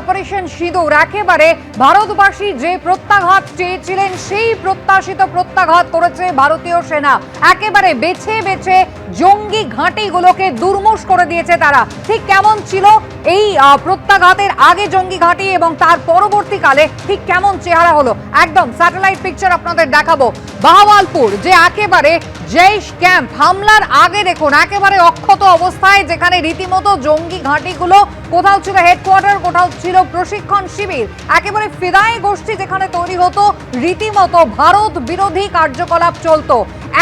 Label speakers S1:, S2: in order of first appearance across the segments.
S1: Operation সিঁদুর। একেবারে ভারতবাসী যে প্রত্যাঘাত চেয়েছিলেন, সেই প্রত্যাশিত প্রত্যাঘাত করেছে ভারতীয় সেনা। একেবারে বেছে বেছে জঙ্গি ঘাঁটিগুলোকে দুর্মুষ করে দিয়েছে তারা। ঠিক কেমন ছিল এই প্রত্যাঘাতের আগে জঙ্গি ঘাঁটি এবং তার পরবর্তীকালে ঠিক কেমন চেহারা হলো? একদম স্যাটেলাইট পিকচার আপনাদের দেখাবো। বাহাওয়ালপুর যে একেবারে জৈশ ক্যাম্প, হামলার আগে দেখুন, একেবারে অক্ষত অবস্থায় যেখানে রীতিমতো জঙ্গি ঘাঁটিগুলো কোথাও ছিল হেডকোয়ার্টার কোথাও ছিল প্রশিক্ষণ শিবির। একেবারে ফিদাই গোষ্ঠী যেখানে তৈরি হতো, রীতিমতো ভারত বিরোধী কার্যকলাপ চলতো।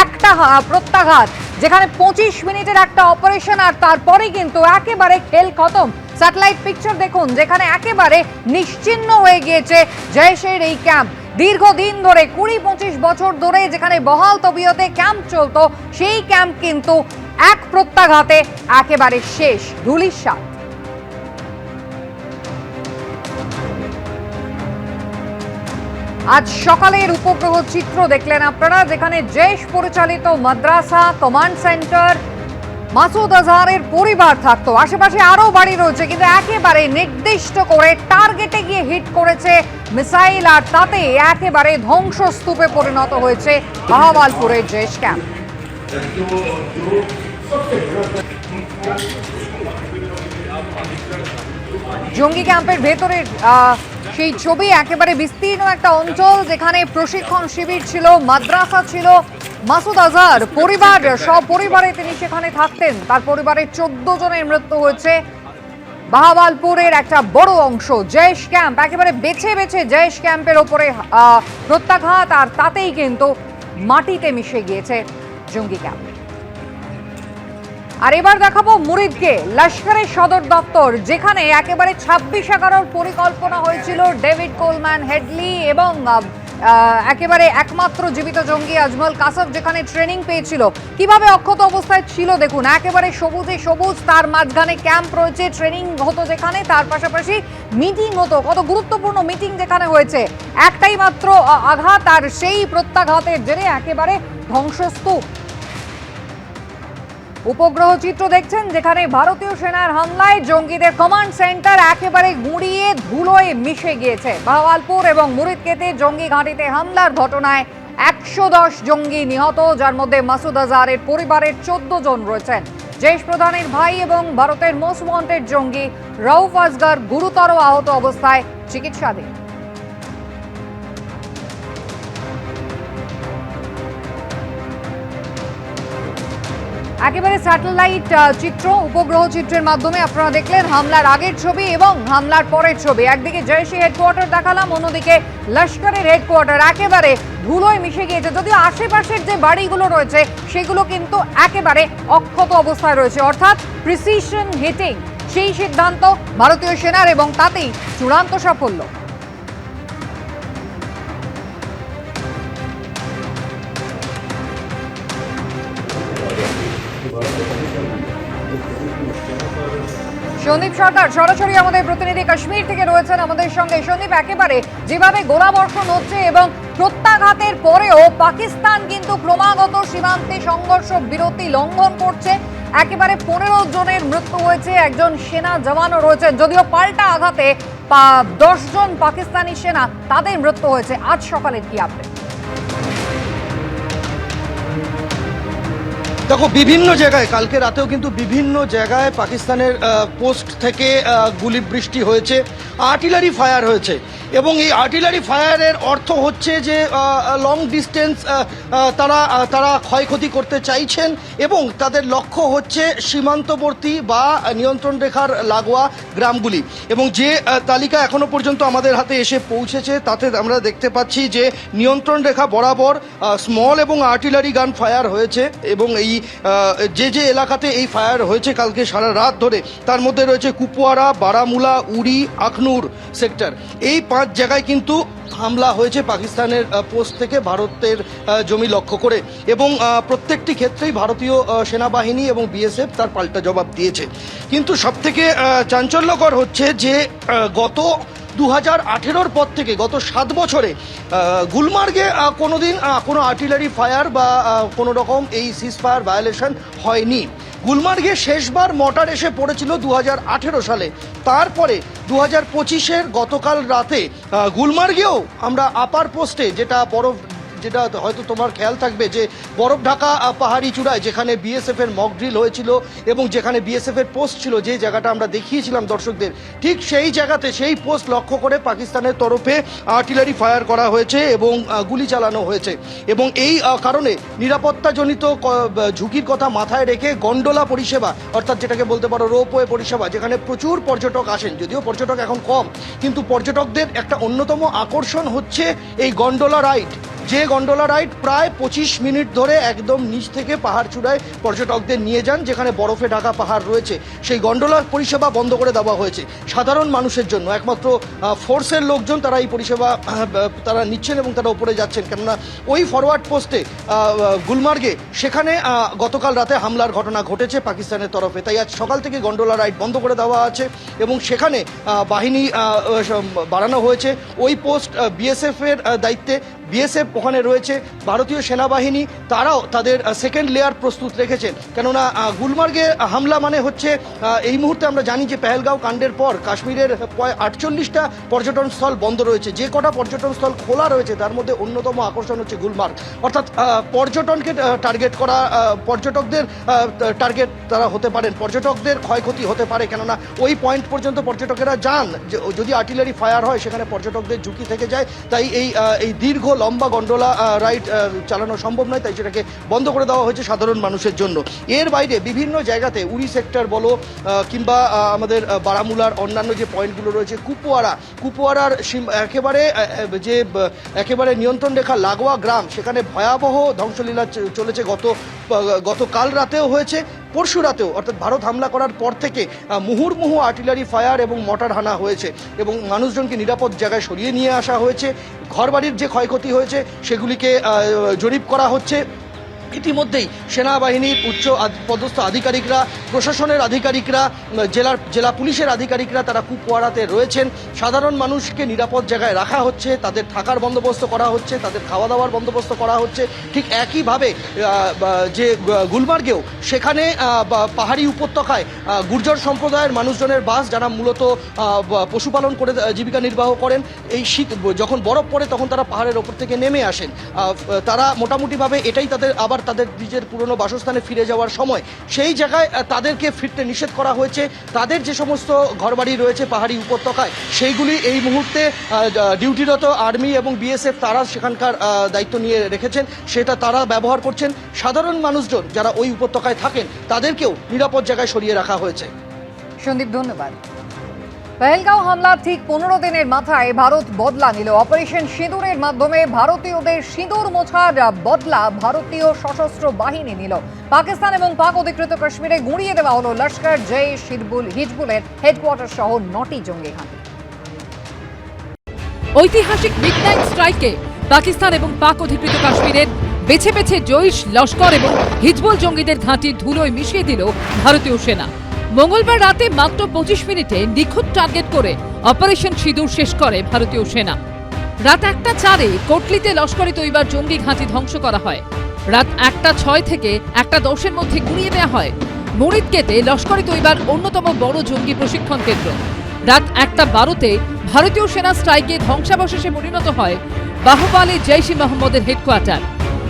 S1: একটা প্রত্যাঘাত, যেখানে পঁচিশ মিনিটের একটা অপারেশন আর তারপরে কিন্তু একেবারে খেল খতম। স্যাটেলাইট পিকচার দেখুন, যেখানে একেবারে নিশ্চিহ্ন হয়ে গিয়েছে জয়েশের এই ক্যাম্প। দীর্ঘদিন ধরে, কুড়ি পঁচিশ বছর ধরে যেখানে বহাল তবিয়তে ক্যাম্প চলত, সেই ক্যাম্প কিন্তু এক প্রত্যাঘাতে একেবারে শেষ ধুলিস্বাদ আজ সকালের উপগ্রহ চিত্র দেখলেন আপনারা যেখানে জেশ পরিচালিত মাদ্রাসা কমান্ড সেন্টার মাসুদ আজহারের পরিবার থাকতো। আশেপাশে আরও বাড়ি রয়েছে কিন্তু একেবারে নির্দিষ্ট করে টার্গেটে গিয়ে হিট করেছে মিসাইল আর তাতে একেবারে ধ্বংসস্তূপে পরিণত হয়েছে বাহাওয়ালপুরের জেশ ক্যাম্প জঙ্গি ক্যাম্পের ভেতরে আহ, সেই ছবি একেবারে বিস্তীর্ণ একটা অঞ্চল যেখানে প্রশিক্ষণ শিবির ছিল, মাদ্রাসা ছিল। মাসুদ আজহার, পরিবার সব পরিবারে তিনি সেখানে থাকতেন। তার পরিবারের চোদ্দ জনের মৃত্যু হয়েছে। বাহাবালপুরের একটা বড় অংশ, জয়েশ ক্যাম্প, একেবারে বেছে বেছে জয়েশ ক্যাম্পের ওপরে প্রত্যাঘাত, আর তাতেই কিন্তু মাটিতে মিশে গিয়েছে জঙ্গি ক্যাম্প। আর এবার দেখাবো মুরিদকে, লস্করের সদর দপ্তর, যেখানে একেবারে ছাব্বিশ এগারোর পরিকল্পনা হয়েছিল ডেভিড কোলম্যান, হেডলি এবং একেবারে একমাত্র জীবিত জঙ্গি আজমল কাসব, যেখানে ট্রেনিং পেয়েছিল। কীভাবে অক্ষত অবস্থায় ছিল দেখুন, একেবারে সবুজে সবুজ, তার মাঝখানে ক্যাম্প রয়েছে, ট্রেনিং হতো যেখানে, তার পাশাপাশি মিটিং হতো, কত গুরুত্বপূর্ণ মিটিং যেখানে হয়েছে। একটাই মাত্র আঘাত, আর সেই প্রত্যাঘাতের জেরে একেবারে ধ্বংসস্তূপ। উপগ্রহ চিত্র দেখছেন যেখানে ভারতীয় সেনার হামলায় জঙ্গিদের কমান্ড সেন্টার একেবারে গুঁড়িয়ে ধুলোয় মিশে গিয়েছে। বাহাওয়ালপুর এবং মুরিদকেতে জঙ্গি ঘাঁটিতে হামলার ঘটনায় একশো দশ জঙ্গি নিহত, যার মধ্যে মাসুদ আজহারের পরিবারের চোদ্দ জন রয়েছেন। জেশ প্রধানের ভাই এবং ভারতের মোস্ট ওয়ান্টেড জঙ্গি রউফ আজগার গুরুতর আহত অবস্থায় চিকিৎসাধীন। একেবারে স্যাটেলাইট চিত্র, উপগ্রহ চিত্রের মাধ্যমে আপনারা দেখলেন হামলার আগের ছবি এবং হামলার পরের ছবি। একদিকে জয়সী হেডকোয়ার্টার দেখালাম, অন্যদিকে লস্করের হেডকোয়ার্টার। একেবারে ধুলোয় মিশে গিয়েছে। যদিও আশেপাশের যে বাড়িগুলো রয়েছে, সেগুলো কিন্তু একেবারে অক্ষত অবস্থায় রয়েছে। অর্থাৎ প্রিসিশন হিটিং, সেই সিদ্ধান্ত ভারতীয় সেনার এবং তাতেই চূড়ান্ত সাফল্য। সন্দীপ সরকার সরাসরি আমাদের প্রতিনিধি কাশ্মীর থেকে রয়েছেন আমাদের সঙ্গে। সন্দীপ, একেবারে যেভাবে গোলাবর্ষণ হচ্ছে এবং প্রত্যাঘাতের পরেও পাকিস্তান কিন্তু ক্রমাগত সীমান্তে সংঘর্ষ বিরতি লঙ্ঘন করছে। একেবারে পনেরো জনের মৃত্যু হয়েছে, একজন সেনা জওয়ানও রয়েছেন। যদিও পাল্টা আঘাতে দশ জন পাকিস্তানি সেনা তাদের মৃত্যু হয়েছে। আজ সকালের কি আপডেট
S2: দেখো, বিভিন্ন জায়গায়, কালকে রাতেও কিন্তু বিভিন্ন জায়গায় পাকিস্তানের পোস্ট থেকে গুলি বৃষ্টি হয়েছে, আর্টিলারি ফায়ার হয়েছে। এবং এই আর্টিলারি ফায়ারের অর্থ হচ্ছে যে লং ডিস্টেন্স তারা তারা ক্ষয়ক্ষতি করতে চাইছেন এবং তাদের লক্ষ্য হচ্ছে সীমান্তবর্তী বা নিয়ন্ত্রণ রেখার লাগোয়া গ্রামগুলি। এবং যে তালিকা এখনও পর্যন্ত আমাদের হাতে এসে পৌঁছেছে, তাতে আমরা দেখতে পাচ্ছি যে, নিয়ন্ত্রণ রেখা বরাবর স্মল এবং আর্টিলারি গান ফায়ার হয়েছে এবং এই যে যে এলাকাতে এই ফায়ার হয়েছে কালকে সারা রাত ধরে, তার মধ্যে রয়েছে কুপওয়ারা, বারামুলা, উড়ি, আখনুর সেক্টর এই পাঁচ জায়গায় কিন্তু হামলা হয়েছে পাকিস্তানের পোস্ট থেকে ভারতের জমি লক্ষ্য করে। এবং প্রত্যেকটি ক্ষেত্রেই ভারতীয় সেনাবাহিনী এবং বিএসএফ তার পাল্টা জবাব দিয়েছে। কিন্তু সবথেকে চাঞ্চল্যকর হচ্ছে যে গত দু হাজার আঠেরোর পর থেকে গত সাত বছরে গুলমার্গে আহ, কোনোদিন কোনো আর্টিলারি ফায়ার বা কোনো রকম এই সিজ ফায়ার ভায়োলেশন হয়নি। গুলমার্গে শেষবার মর্টার এসে পড়েছিল দু হাজার আঠেরো সালে। তারপরে দু হাজার পঁচিশের গতকাল রাতে গুলমার্গেও আমরা আপার পোস্টে যেটা বরফ যেটা হয়তো তোমার খেয়াল থাকবে যে বরফ ঢাকা পাহাড়ি চূড়ায় যেখানে বিএসএফ এর মক ড্রিল হয়েছিল এবং যেখানে বিএসএফ এর পোস্ট ছিল, যে জায়গাটা আমরা দেখিয়েছিলাম দর্শকদের, ঠিক সেই জায়গাতে সেই পোস্ট লক্ষ্য করে পাকিস্তানের তরফে আর্টিলারি ফায়ার করা হয়েছে এবং গুলি চালানো হয়েছে। এবং এই কারণে নিরাপত্তাজনিত ঝুঁকির কথা মাথায় রেখে গন্ডোলা পরিষেবা, অর্থাৎ যেটাকে বলতে পারো রোপওয়ে পরিষেবা, যেখানে প্রচুর পর্যটক আসেন, যদিও পর্যটক এখন কম, কিন্তু পর্যটকদের একটা অন্যতম আকর্ষণ হচ্ছে এই গন্ডোলা রাইড যে গন্ডোলা রাইড প্রায় পঁচিশ মিনিট ধরে একদম নিচ থেকে পাহাড় চূড়ায় পর্যটকদের নিয়ে যান, যেখানে বরফে ঢাকা পাহাড় রয়েছে, সেই গন্ডোলার পরিষেবা বন্ধ করে দেওয়া হয়েছে। সাধারণ মানুষের জন্য, একমাত্র ফোর্সের লোকজন তারা এই পরিষেবা তারা নিচ্ছেন এবং তারা উপরে যাচ্ছেন। কেননা ওই ফরওয়ার্ড পোস্টে গুলমার্গে, সেখানে গতকাল রাতে হামলার ঘটনা ঘটেছে পাকিস্তানের তরফে। তাই আজ সকাল থেকে গন্ডোলা রাইড বন্ধ করে দেওয়া আছে এবং সেখানে বাহিনী বাড়ানো হয়েছে। ওই পোস্ট বিএসএফের দায়িত্বে বিএসএফ ওখানে রয়েছে, ভারতীয় সেনাবাহিনী, তারাও তাদের সেকেন্ড লেয়ার প্রস্তুত রেখেছেন। কেননা গুলমার্গে হামলা মানে হচ্ছে এই মুহূর্তে আমরা জানি যে পেহেলগাঁও কাণ্ডের পর কাশ্মীরের প্রায় আটচল্লিশটা পর্যটন স্থল বন্ধ রয়েছে। যে কটা পর্যটন স্থল খোলা রয়েছে, তার মধ্যে অন্যতম আকর্ষণ হচ্ছে গুলমার্গ। অর্থাৎ পর্যটনকে টার্গেট করা পর্যটকদের টার্গেট তারা হতে পারেন। পর্যটকদের ক্ষয়ক্ষতি হতে পারে, কেননা ওই পয়েন্ট পর্যন্ত পর্যটকেরা যান। যদি আর্টিলারি ফায়ার হয়, সেখানে পর্যটকদের ঝুঁকি থেকে যায়। তাই এই এই দীর্ঘ লম্বা গন্ডোলা রাইড চালানো সম্ভব নয়, তাই সেটাকে বন্ধ করে দেওয়া হয়েছে সাধারণ মানুষের জন্য। এর বাইরে বিভিন্ন জায়গাতে উড়ি সেক্টর বলো কিংবা আমাদের বারামুলার অন্যান্য যে পয়েন্টগুলো রয়েছে কুপোয়ারা কুপোয়ারার একেবারে যে একেবারে নিয়ন্ত্রণ রেখা লাগোয়া গ্রাম, সেখানে ভয়াবহ ধ্বংসলীলা চলেছে গত গতকাল রাতেও হয়েছে। পরশু রাতেও, অর্থাৎ ভারত হামলা করার পর থেকে মুহুর্মুহু আর্টিলারি, ফায়ার এবং মটার হানা হয়েছে এবং মানুষজনকে নিরাপদ জায়গায় সরিয়ে নিয়ে আসা হয়েছে। ঘরবাড়ির যে ক্ষয়ক্ষতি হয়েছে, সেগুলিকে জরিপ করা হচ্ছে। ইতিমধ্যেই সেনাবাহিনীর উচ্চ পদস্থ আধিকারিকরা, প্রশাসনের আধিকারিকরা জেলার, জেলা পুলিশের আধিকারিকরা তারা কুপওয়ারাতে রয়েছেন। সাধারণ মানুষকে নিরাপদ জায়গায় রাখা হচ্ছে, তাদের থাকার বন্দোবস্ত করা হচ্ছে, তাদের খাওয়া দাওয়ার বন্দোবস্ত করা হচ্ছে। ঠিক একইভাবে যে গুলমার্গেও সেখানে পাহাড়ি উপত্যকায় গুর্জর সম্প্রদায়ের মানুষজনের বাস যারা মূলত পশুপালন করে জীবিকা নির্বাহ করেন, এই শীত, যখন বরফ পড়ে তখন তারা পাহাড়ের ওপর থেকে নেমে আসেন। তারা মোটামুটিভাবে এটাই তাদের আবার তাদের নিজের পুরনো বাসস্থানে ফিরে যাওয়ার সময়। সেই জায়গায় তাদেরকে ফিরতে নিষেধ করা হয়েছে। তাদের যে সমস্ত ঘরবাড়ি রয়েছে পাহাড়ি উপত্যকায়, সেইগুলি এই মুহূর্তে ডিউটিরত আর্মি এবং বিএসএফ তারা সেখানকার দায়িত্ব নিয়ে রেখেছেন। সেটা তারা ব্যবহার করছেন। সাধারণ মানুষজন যারা ওই উপত্যকায় থাকেন, তাদেরকেও নিরাপদ জায়গায় সরিয়ে রাখা হয়েছে।
S1: সন্দীপ, ধন্যবাদ। পেহেলগাঁও হামলার ঠিক পনেরো দিনের মাথায় ভারত বদলা নিল। অপারেশন সিঁদুরের মাধ্যমে ভারতীয়দের সিঁদুর মোছার বদলা ভারতীয় সশস্ত্র বাহিনী নিল। পাকিস্তান এবং পাক অধিকৃত কাশ্মীরে গুঁড়িয়ে দেওয়া হলো লস্কর জয় হিজবুল হিজবুলের হেডকোয়ার্টার সহ নটি জঙ্গি ঘাঁটি
S3: ঐতিহাসিক মিডনাইট স্ট্রাইকে পাকিস্তান এবং পাক অধিকৃত কাশ্মীরের বেছে বেছে জৈশ লস্কর এবং হিজবুল জঙ্গিদের ঘাঁটির ধুলোয় মিশিয়ে দিল ভারতীয় সেনা। মঙ্গলবার রাতে মাত্র পঁচিশ মিনিটে নিখুঁত টার্গেট করে অপারেশন সিঁদুর শেষ করে ভারতীয় সেনা। রাত একটা চারে কোটলিতে লস্করে তৈবার জঙ্গি ঘাঁটি ধ্বংস করা হয়। রাত একটা ছয় থেকে একটা দশের মধ্যে গুঁড়িয়ে দেওয়া হয়। মরিদকেতে লস্করে তৈবার অন্যতম বড় জঙ্গি প্রশিক্ষণ কেন্দ্র। রাত একটা বারোতে ভারতীয় সেনা স্ট্রাইকে ধ্বংসাবশেষে পরিণত হয় বাহুবালে জৈশ মোহাম্মদের হেডকোয়ার্টার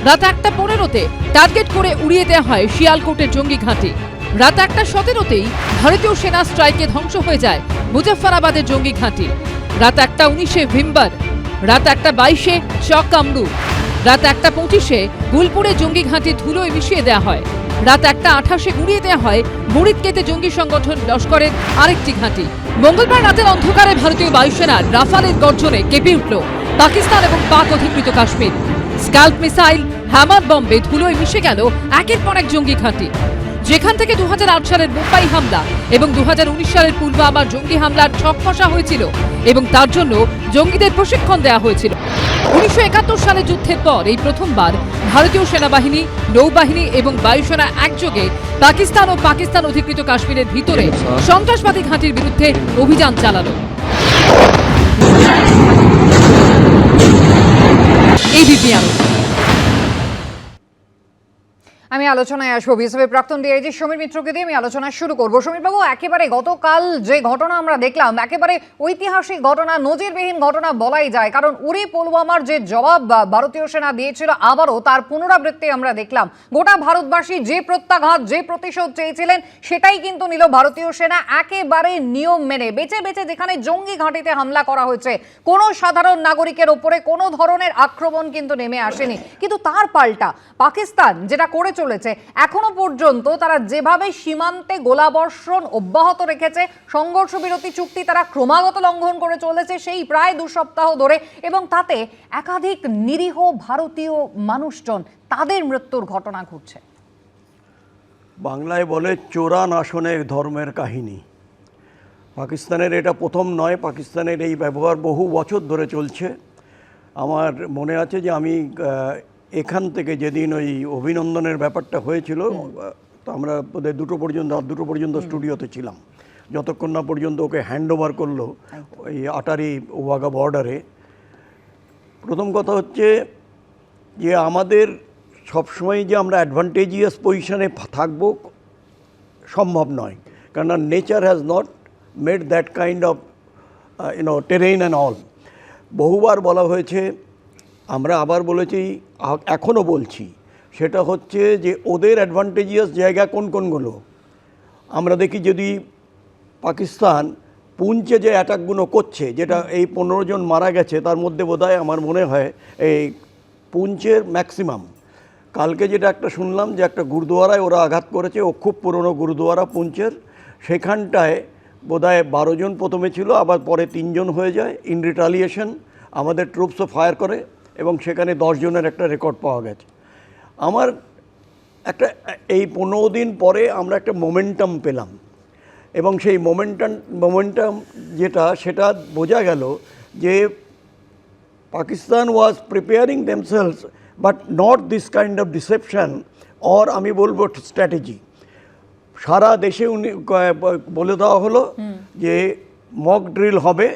S3: রাত একটা পনেরোতে টার্গেট করে উড়িয়ে দেওয়া হয় শিয়ালকোটের জঙ্গি ঘাঁটি। রাত একটা সতেরোতেই ভারতীয় সেনা স্ট্রাইকে ধ্বংস হয়ে যায় মুজফ্ফরাবাদের জঙ্গি ঘাঁটি। রাত একটা উনিশে ভিম্বার, রাত একটা বাইশে চক কামরু রাত একটা পঁচিশে গুলপুরে জঙ্গি ঘাঁটি ধুলোয় মিশিয়ে দেওয়া হয়, রাত একটা আঠাশে গুড়িয়ে দেওয়া হয় মুরিদকেতে জঙ্গি সংগঠন লস্করের আরেকটি ঘাঁটি। মঙ্গলবার রাতের অন্ধকারে ভারতীয় বায়ুসেনার রাফালের গর্জনে কেঁপে উঠল পাকিস্তান এবং পাক অধিকৃত কাশ্মীর। স্কাল্প মিসাইল হ্যামার বম্বে ধুলোয় মিশে গেল একের পর এক জঙ্গি ঘাঁটি। যেখান থেকে দু হাজার আট সালের মুম্বাই হামলা এবং দু হাজার উনিশ সালের পুলওয়ামার জঙ্গি হামলার ছক কষা হয়েছিল এবং তার জন্য জঙ্গিদের প্রশিক্ষণ দেওয়া হয়েছিল। উনিশশো সালের যুদ্ধের পর এই প্রথমবার ভারতীয় সেনাবাহিনী, নৌবাহিনী এবং বায়ুসেনা একযোগে পাকিস্তান ও পাকিস্তান অধিকৃত কাশ্মীরের ভিতরে সন্ত্রাসবাদী ঘাঁটির বিরুদ্ধে অভিযান চালানো এবিপি আনন্দ।
S1: আমি আলোচনায় আসব। বিএসএফ প্রাক্তন ডিআইজি সমীর মিত্রকে দিয়ে আমি আলোচনা শুরু করব। সমীর বাবু, একেবারে গতকাল যে ঘটনা আমরা দেখলাম, একেবারে ঐতিহাসিক ঘটনা, নজিরবিহীন ঘটনা বলাই যায়। কারণ উরি পুলওয়ামার যে জবাব ভারতীয় সেনা দিয়েছিল আবারও তার পুনরাবৃত্তি আমরা দেখলাম। গোটা ভারতবাসী যে প্রত্যাঘাত, যে প্রতিশোধ চেয়েছিলেন, সেটাই কিন্তু নিল ভারতীয় সেনা। একেবারে নিয়ম মেনে, বেছে বেছে যেখানে জঙ্গি ঘাঁটিতে হামলা করা হয়েছে, কোনো সাধারণ নাগরিকের ওপরে কোনো ধরনের আক্রমণ কিন্তু নেমে আসেনি। কিন্তু তার পাল্টা, পাকিস্তান যেটা করে চলেছে। এখনও পর্যন্ত তারা যেভাবে সীমান্তে গোলাবর্ষণ অব্যাহত রেখেছে সংঘর্ষ বিরতি চুক্তি তারা ক্রমাগত লঙ্ঘন করে চলেছে সেই প্রায় দু সপ্তাহ ধরে এবং তাতে একাধিক নিরীহ ভারতীয় মানুষজন, তাদের মৃত্যুর ঘটনা ঘটছে।
S4: বাংলায় বলে চোরান আসনে ধর্মের কাহিনী। পাকিস্তানের এটা প্রথম নয়, পাকিস্তানের এই ব্যবহার বহু বছর ধরে চলছে। আমার মনে আছে যে আমি এখান থেকে যেদিন ওই অভিনন্দনের ব্যাপারটা হয়েছিল তো আমরা বোধহয় দুটো পর্যন্ত রাত দুটো পর্যন্ত স্টুডিওতে ছিলাম। যতক্ষণ না পর্যন্ত ওকে হ্যান্ড ওভার করল ওই আটারি ওয়াগা বর্ডারে প্রথম কথা হচ্ছে যে আমাদের সবসময় যে আমরা অ্যাডভান্টেজিয়াস পজিশনে থাকব সম্ভব নয়। কেননা nature has not made that kind of you know terrain and all বহুবার বলা হয়েছে আমরা আবার বলেছি এখনও বলছি, সেটা হচ্ছে যে ওদের অ্যাডভান্টেজিয়াস জায়গা কোন কোনগুলো? আমরা দেখি যদি পাকিস্তান পুঞ্চে যে অ্যাটাকগুলো করছে, যেটা এই পনেরো জন মারা গেছে, তার মধ্যে বোধহয় আমার মনে হয় এই পুঞ্চের ম্যাক্সিমাম কালকে যেটা একটা শুনলাম যে একটা গুরুদুয়ারায় ওরা আঘাত করেছে, ও খুব পুরনো গুরুদুয়ারা পুঞ্চের। সেখানটায় বোধহয় বারো জন প্রথমে ছিল, আবার পরে তিনজন হয়ে যায় ইন রিটালিয়েশন আমাদের ট্রুপসও ফায়ার করে। এবং সেখানে জনের একটা রেকর্ড পাওয়া গেছে। আমার একটা এই পনেরো দিন পরে আমরা একটা মোমেন্টাম পেলাম। এবং সেই মোমেন্টাম মোমেন্টাম যেটা সেটা বোঝা গেল যে Pakistan was preparing themselves but not this kind of deception or আমি বলব স্ট্র্যাটেজি সারা দেশে উনি বলে দেওয়া হলো যে মক ড্রিল হবে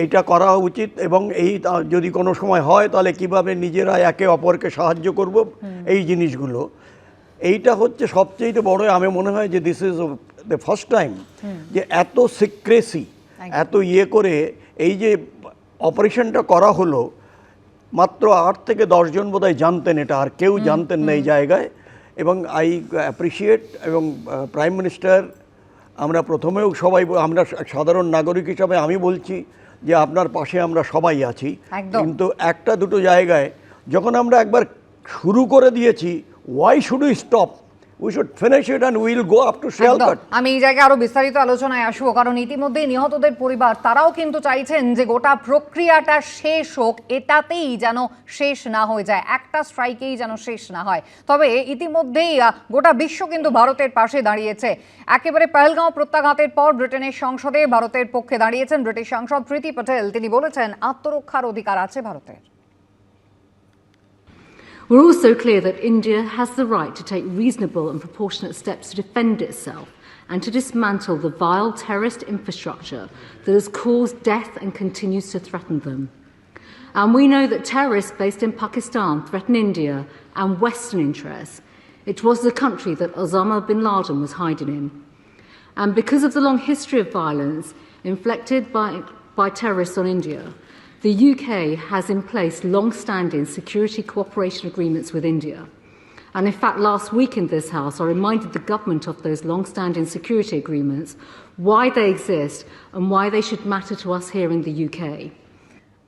S4: এইটা করা উচিত এবং এই যদি কোনো সময় হয় তাহলে কীভাবে নিজেরা একে অপরকে সাহায্য করব এই জিনিসগুলো। এইটা হচ্ছে সবচেয়ে বড় আমি মনে হয় যে this is the first time যে এত সিক্রেসি এত ইয়ে করে এই যে অপারেশনটা করা হলো মাত্র আট থেকে দশজন বোধহয় জানতেন এটা আর কেউ জানতেন না এই জায়গায়। এবং আই অ্যাপ্রিসিয়েট এবং প্রাইম মিনিস্টার আমরা প্রথমেও সবাই আমরা সাধারণ নাগরিক হিসাবে আমি বলছি যে আপনার পাশে আমরা সবাই আছি। কিন্তু একটা দুটো জায়গায় যখন আমরা একবার শুরু করে দিয়েছি ওয়াই শুড স্টপ
S1: আমি এই জায়গায় আরও বিস্তারিত আলোচনায় কারণ নিহতদের পরিবার, তারাও কিন্তু চাইছেন যে গোটা প্রক্রিয়াটা শেষ হোক, এটাতেই যেন শেষ না হয়ে যায়, একটা স্ট্রাইকেই যেন শেষ না হয়। তবে ইতিমধ্যেই গোটা বিশ্ব কিন্তু ভারতের পাশে দাঁড়িয়েছে। একেবারে পেহেলগাঁও প্রত্যাঘাতের পর ব্রিটেনের সংসদে ভারতের পক্ষে দাঁড়িয়েছেন ব্রিটিশ সাংসদ প্রীতি পটেল। তিনি বলেছেন, আত্মরক্ষার অধিকার আছে ভারতের।
S5: We're also clear that India has the right to take reasonable and proportionate steps to defend itself and to dismantle the vile terrorist infrastructure that has caused death and continues to threaten them. And we know that terrorists based in Pakistan threaten India and Western interests. It was the country that Osama bin Laden was hiding in. And because of the long history of violence inflicted by, by terrorists on India, the UK has in place long standing security cooperation agreements with India. And in fact, last week in this House, I reminded the government of those long standing security agreements, why they exist, and why they should matter to us here in the UK.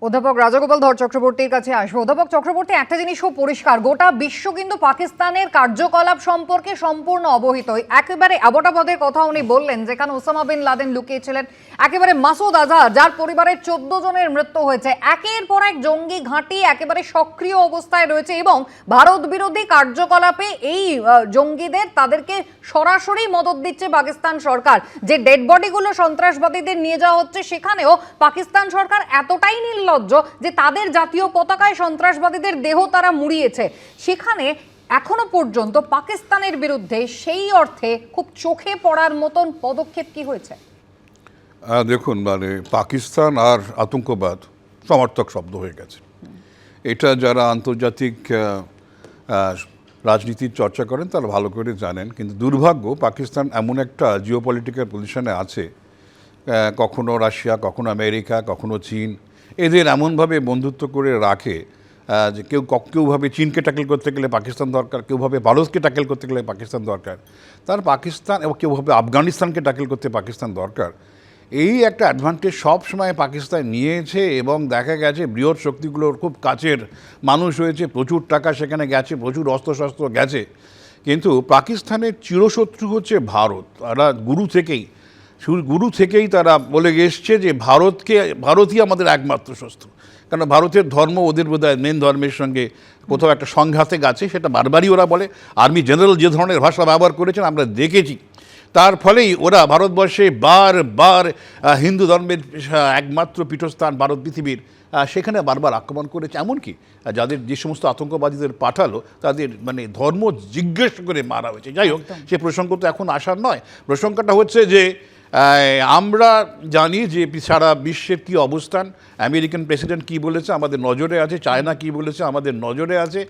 S1: অধ্যাপক রাজগোপাল ধর চক্রবর্তীর কাছে আসব। অধ্যাপক চক্রবর্তী, একটা জিনিস খুব পরিষ্কার, গোটা বিশ্ব কিন্তু পাকিস্তানের কার্যকলাপ সম্পর্কে সম্পূর্ণ অবহিত। একেবারে আবটাবাদের কথা উনি বললেন, যেখানে ওসামা বিন লাদেন লুকিয়েছিলেন, একেবারে মাসুদ আজহার, যার পরিবারের চোদ্দ জনের মৃত্যু হয়েছে। একের পর এক জঙ্গি ঘাঁটি একেবারে সক্রিয় অবস্থায় রয়েছে এবং ভারত বিরোধী কার্যকলাপে এই জঙ্গিদের তাদেরকে সরাসরি মদত দিচ্ছে পাকিস্তান সরকার। যে ডেড বডিগুলো সন্ত্রাসবাদীদের নিয়ে যাওয়া হচ্ছে, সেখানেও পাকিস্তান সরকার এতটাই নির্লজ্জ যে তাদের জাতীয় পতাকায় সন্ত্রাসবাদীদের দেহ তারা মুড়িয়েছে। সেখানে এখনও পর্যন্ত পাকিস্তানের বিরুদ্ধে সেই অর্থে খুব চোখে পড়ার মতন পদক্ষেপ কি হয়েছে?
S6: দেখুন মানে পাকিস্তান আর আতঙ্কবাদ সমার্থক শব্দ হয়ে গেছে। এটা যারা আন্তর্জাতিক রাজনীতির চর্চা করেন তারা ভালো করে জানেন। কিন্তু দুর্ভাগ্য, পাকিস্তান এমন একটা জিও পলিটিক্যাল পজিশনে আছে কখনো রাশিয়া, কখনো আমেরিকা, কখনো চীন এদের এমনভাবে বন্ধুত্ব করে রাখে যে কেউ ক- কেউ চীনকে ট্যাকেল করতে গেলে পাকিস্তান দরকার, কেউভাবে ভারতকে ট্যাকেল করতে গেলে পাকিস্তান দরকার। তার পাকিস্তান এবং কেউভাবে আফগানিস্তানকে ট্যাকেল করতে পাকিস্তান দরকার। এই একটা অ্যাডভান্টেজ সব সময় পাকিস্তান নিয়েছে এবং দেখা গেছে বৃহৎ শক্তিগুলোর খুব কাছের মানুষ হয়েছে, প্রচুর টাকা সেখানে গেছে, প্রচুর অস্ত্রশস্ত্র গেছে। কিন্তু পাকিস্তানের চিরশত্রু হচ্ছে ভারত। তারা গুরু থেকেই গুরু থেকেই তারা বলে এসছে যে ভারতকে ভারতই আমাদের একমাত্র শস্ত্র কারণ ভারতের ধর্ম ওদের বোধ হয় মেন ধর্মের সঙ্গে কোথাও একটা সংঘাতে গেছে সেটা বারবারই ওরা বলে। আর্মি জেনারেল যে ধরনের ভাষা ব্যবহার করেছেন আমরা দেখেছি। তার ফলেই ওরা ভারতবর্ষে বারবার আহ, হিন্দু ধর্মের একমাত্র পীঠস্থান ভারত পৃথিবীর সেখানে বারবার আক্রমণ করেছে। এমনকি যাদের যে সমস্ত আতঙ্কবাদীদের পাঠালো তাদের মানে ধর্ম জিজ্ঞেস করে মারা হয়েছে। যাই হোক সে প্রসঙ্গ তো এখন আসার নয়। প্রসঙ্গটা হচ্ছে যে আমরা জানি যে সারা বিশ্বের কি অবস্থান। আমেরিকান প্রেসিডেন্ট কি বলেছে? আমাদের নজরে আছে। চায়না কি বলেছে? আমাদের নজরে আছে।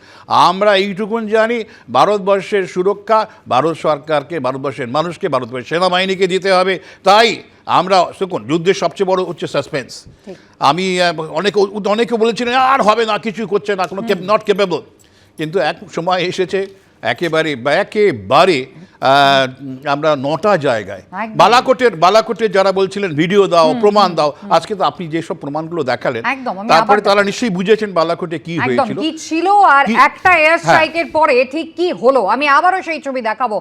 S6: আমরা এইটুকুন জানি ভারতবর্ষের সুরক্ষা ভারত সরকারকে ভারতবর্ষের মানুষকে ভারতবর্ষের সেনাবাহিনীকে দিতে হবে। তাই আমরা দেখুন যুদ্ধের সবচেয়ে বড় হচ্ছে সাসপেন্স। আমি অনেকে অনেকে বলেছিলেন আর হবে না কিছু করছে না কোনো নট কেপেবল কিন্তু এক সময় এসেছে একেবারে বা একেবারে আমরা নটা জায়গায়। বালাকোটের বালাকোটের যারা বলছিলেন ভিডিও দাও প্রমাণ দাও। আজকে তো আপনি যেসব প্রমাণগুলো দেখালেন তারপরে তারা নিশ্চয়ই বুঝেছেন বালাকোটে কি হয়েছিল।
S1: কি ছিল আর একটা এয়ার
S6: হ্যাঁ।
S1: স্ট্রাইকের পরে ঠিক কি হলো? আমি আবারও সেই ছবি দেখাবো।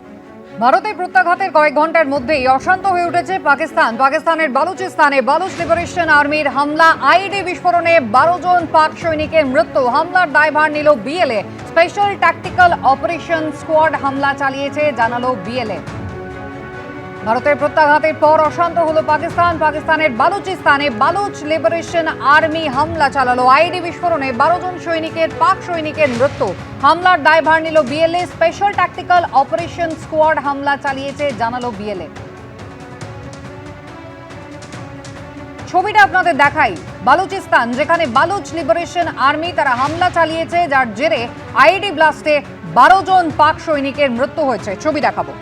S1: ভারতের প্রত্যাঘাতের কয়েক ঘণ্টার মধ্যেই অশান্ত হয়ে উঠেছে পাকিস্তান। পাকিস্তানের বালুচিস্তানে বালুচ লিবারেশন আর্মির হামলা। আইডি বিস্ফোরণে বারো জন পাক সৈনিকের মৃত্যু। হামলার দায়ভার নিল BLA. Special tactical operation squad হামলা চালিয়েছে, জানালো বিএলএ। ভারতের প্রত্যাঘাতের পর অশান্ত হলো পাকিস্তান। পাকিস্তানের বালুচিস্তানে বালুচ লিবারেশন আর্মি হামলা চালালো। আইডি বিস্ফোরণে বারো জন সৈনিকের, পাক সৈনিকের মৃত্যু। হামলার দায়ভার নিল BLA special tactical operation squad. হামলা চালিয়েছে, জানালো বিএলএ। ছবিটা আপনাদের দেখাই। বালুচিস্তান, যেখানে বালুচ লিবারেশন আর্মি তারা হামলা চালিয়েছে, যার জেরে আইডি ব্লাস্টে বারো জন পাক সৈনিকের মৃত্যু হয়েছে। ছবি দেখাবো।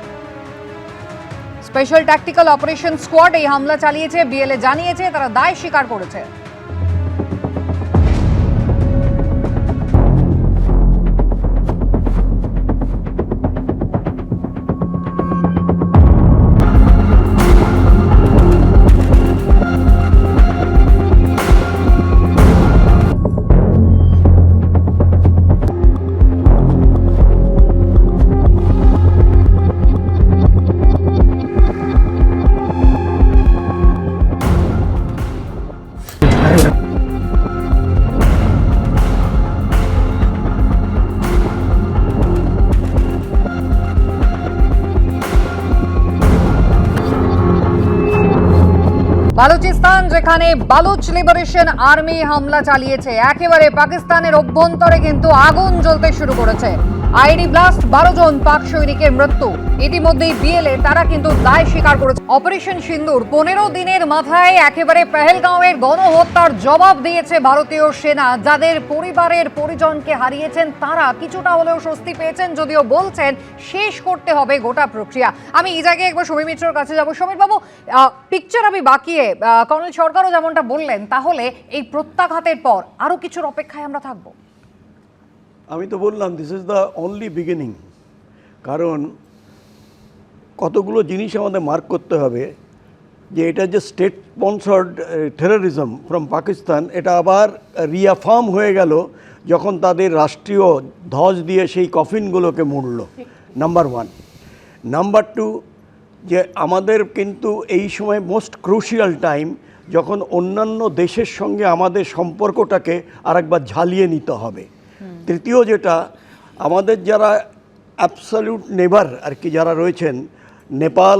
S1: স্পেশাল ট্যাকটিক্যাল অপারেশন স্কোয়াড এই হামলা চালিয়েছে। বিএলএ জানিয়েছে তারা দায় স্বীকার করেছে। যেখানে বালুচ লিবারেশন আর্মি হামলা চালিয়েছে। একেবারে পাকিস্তানের অভ্যন্তরে কিন্তু আগুন জ্বলতে শুরু করেছে। আইডি ব্লাস্ট, বারো জন পাক সৈনিকের মৃত্যু। ইতিমধ্যেই বিএলএ তারা কিন্তু দায় স্বীকার করেছে। অপারেশন সিন্দুর পনেরো দিনের মাথায় একেবারে পেহেলগাঁওয়ের গণহত্যার জবাব দিয়েছে ভারতীয় সেনা। যাদের পরিবারের পরিজনকে হারিয়েছেন তারা কিছুটা হলেও স্বস্তি পেয়েছেন, যদিও বলছেন শেষ করতে হবে গোটা প্রক্রিয়া। আমি এই জায়গায় একবার সমীর মিত্রর কাছে যাব। সমীর বাবু পিকচার আমি বাকিয়ে কর্নেল সরকারও যেমনটা বললেন, তাহলে এই প্রত্যাঘাতের পর আরও কিছুর অপেক্ষায় আমরা থাকব।
S4: আমি তো বললাম this is the only beginning কারণ কতগুলো জিনিস আমাদের মার্ক করতে হবে, যে এটা যে state sponsored terrorism from Pakistan এটা আবার রিয়াফার্ম হয়ে গেল যখন তাদের রাষ্ট্রীয় ধ্বজ দিয়ে সেই কফিনগুলোকে মুড়ল নাম্বার ওয়ান নাম্বার টু যে আমাদের কিন্তু এই সময় মোস্ট ক্রুশিয়াল টাইম যখন অন্যান্য দেশের সঙ্গে আমাদের সম্পর্কটাকে আরেকবার ঝালিয়ে নিতে হবে। তৃতীয় যেটা আমাদের যারা অ্যাবসলিউট নেভার আর কি যারা রয়েছেন নেপাল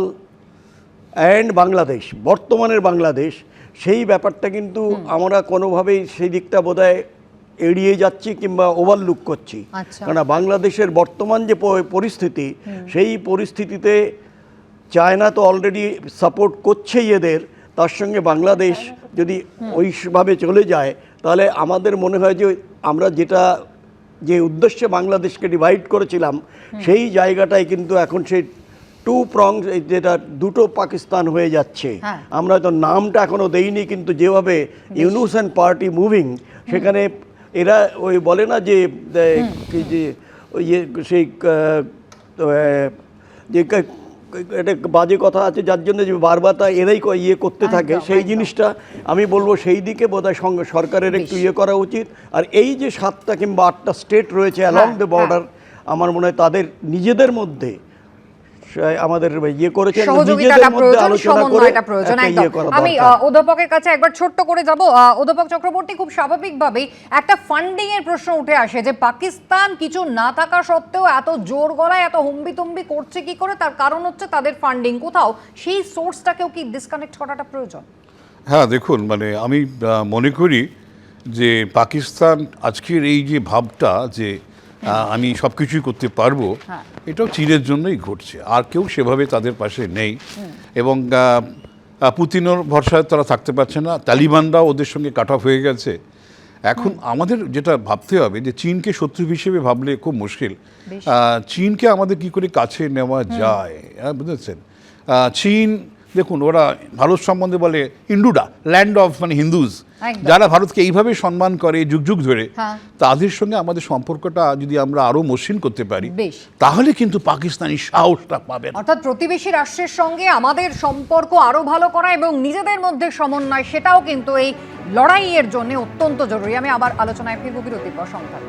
S4: অ্যান্ড বাংলাদেশ বর্তমানের বাংলাদেশ সেই ব্যাপারটা কিন্তু আমরা কোনোভাবেই সেই দিকটা বোধহয় এড়িয়ে যাচ্ছি কিংবা ওভারলুক করছি।
S1: আচ্ছা।
S4: কারণ বাংলাদেশের বর্তমান যে পরিস্থিতি সেই পরিস্থিতিতে চায়না তো অলরেডি সাপোর্ট করছেই এদের তার সঙ্গে বাংলাদেশ যদি ওইভাবে চলে যায় তাহলে আমাদের মনে হয় যে আমরা যেটা যে উদ্দেশ্যে বাংলাদেশকে ডিভাইড করেছিলাম সেই জায়গাটায় কিন্তু এখন সেই টু প্রং যেটা দুটো পাকিস্তান হয়ে যাচ্ছে।
S1: হ্যাঁ।
S4: আমরা তো নামটা এখনও দেইনি কিন্তু যেভাবে ইউনুস অ্যান্ড পার্টি মুভিং সেখানে এরা ওই বলে না যে সেই যে একটা বাজে কথা আছে যার জন্য যে বারবার তা এরাই ইয়ে করতে থাকে। সেই জিনিসটা আমি বলব সেই দিকে বোধহয় সরকারের একটু ইয়ে করা উচিত। আর এই যে সাতটা কিংবা আটটা স্টেট রয়েছে অ্যালং দ্য বর্ডার আমার মনে হয় তাদের নিজেদের মধ্যে আমাদের ইয়ে করেছেন
S1: সহযোগিতাটা
S4: নিজেদের মধ্যে
S1: প্রয়োজন সমন্বয়টা প্রয়োজন একদম।
S4: ইয়ে
S1: আমি অধ্যাপকের কাছে একবার ছোট্ট করে যাব। অধ্যাপক চক্রবর্তী খুব স্বাভাবিকভাবেই একটা ফান্ডিং এর প্রশ্ন উঠে আসে যে পাকিস্তান কিছু না থাকা সত্ত্বেও এত জোর গলায় এত হুম্বিতুম্বি করছে কি করে? তার কারণ হচ্ছে তাদের ফান্ডিং কোথাও সেই সোর্সটাকেও কি ডিসকানেক্ট করাটা প্রয়োজন?
S6: হ্যাঁ দেখুন মানে আমি মনে করি যে পাকিস্তান আজকের এই যে ভাবটা যে আমি সব কিছুই করতে পারব
S1: হ্যাঁ।
S6: এটাও চীনের জন্যই ঘটছে। আর কেউ সেভাবে তাদের পাশে নেই। এবং পুতিনের ভরসায় তারা থাকতে পারছে না। তালিবানরাও ওদের সঙ্গে কাট অফ হয়ে গেছে। এখন আমাদের যেটা ভাবতে হবে যে চীনকে শত্রু হিসেবে ভাবলে খুব মুশকিল। চীনকে আমাদের কি করে কাছে নেওয়া যায়? হ্যাঁ বুঝেছেন? চীন দেখুন ওরা ভারত সম্বন্ধে বলে ইন্ডুডা ল্যান্ড অফ মানে হিন্দুজ। যারা ভারতকে এইভাবে সম্মান করে যুগ যুগ ধরে
S1: হ্যাঁ।
S6: তাদের সঙ্গে আমাদের সম্পর্কটা যদি আমরা আরও মসৃণ করতে পারি। তাহলে কিন্তু পাকিস্তানি সাহসটা পাবে
S1: অর্থাৎ প্রতিবেশী রাষ্ট্রের সঙ্গে আমাদের সম্পর্ক আরও ভালো করা এবং নিজেদের মধ্যে সমন্বয় সেটাও কিন্তু এই লড়াইয়ের জন্য অত্যন্ত জরুরি আমি আবার আলোচনায় ফিরবো বিরতির পর সন্ধান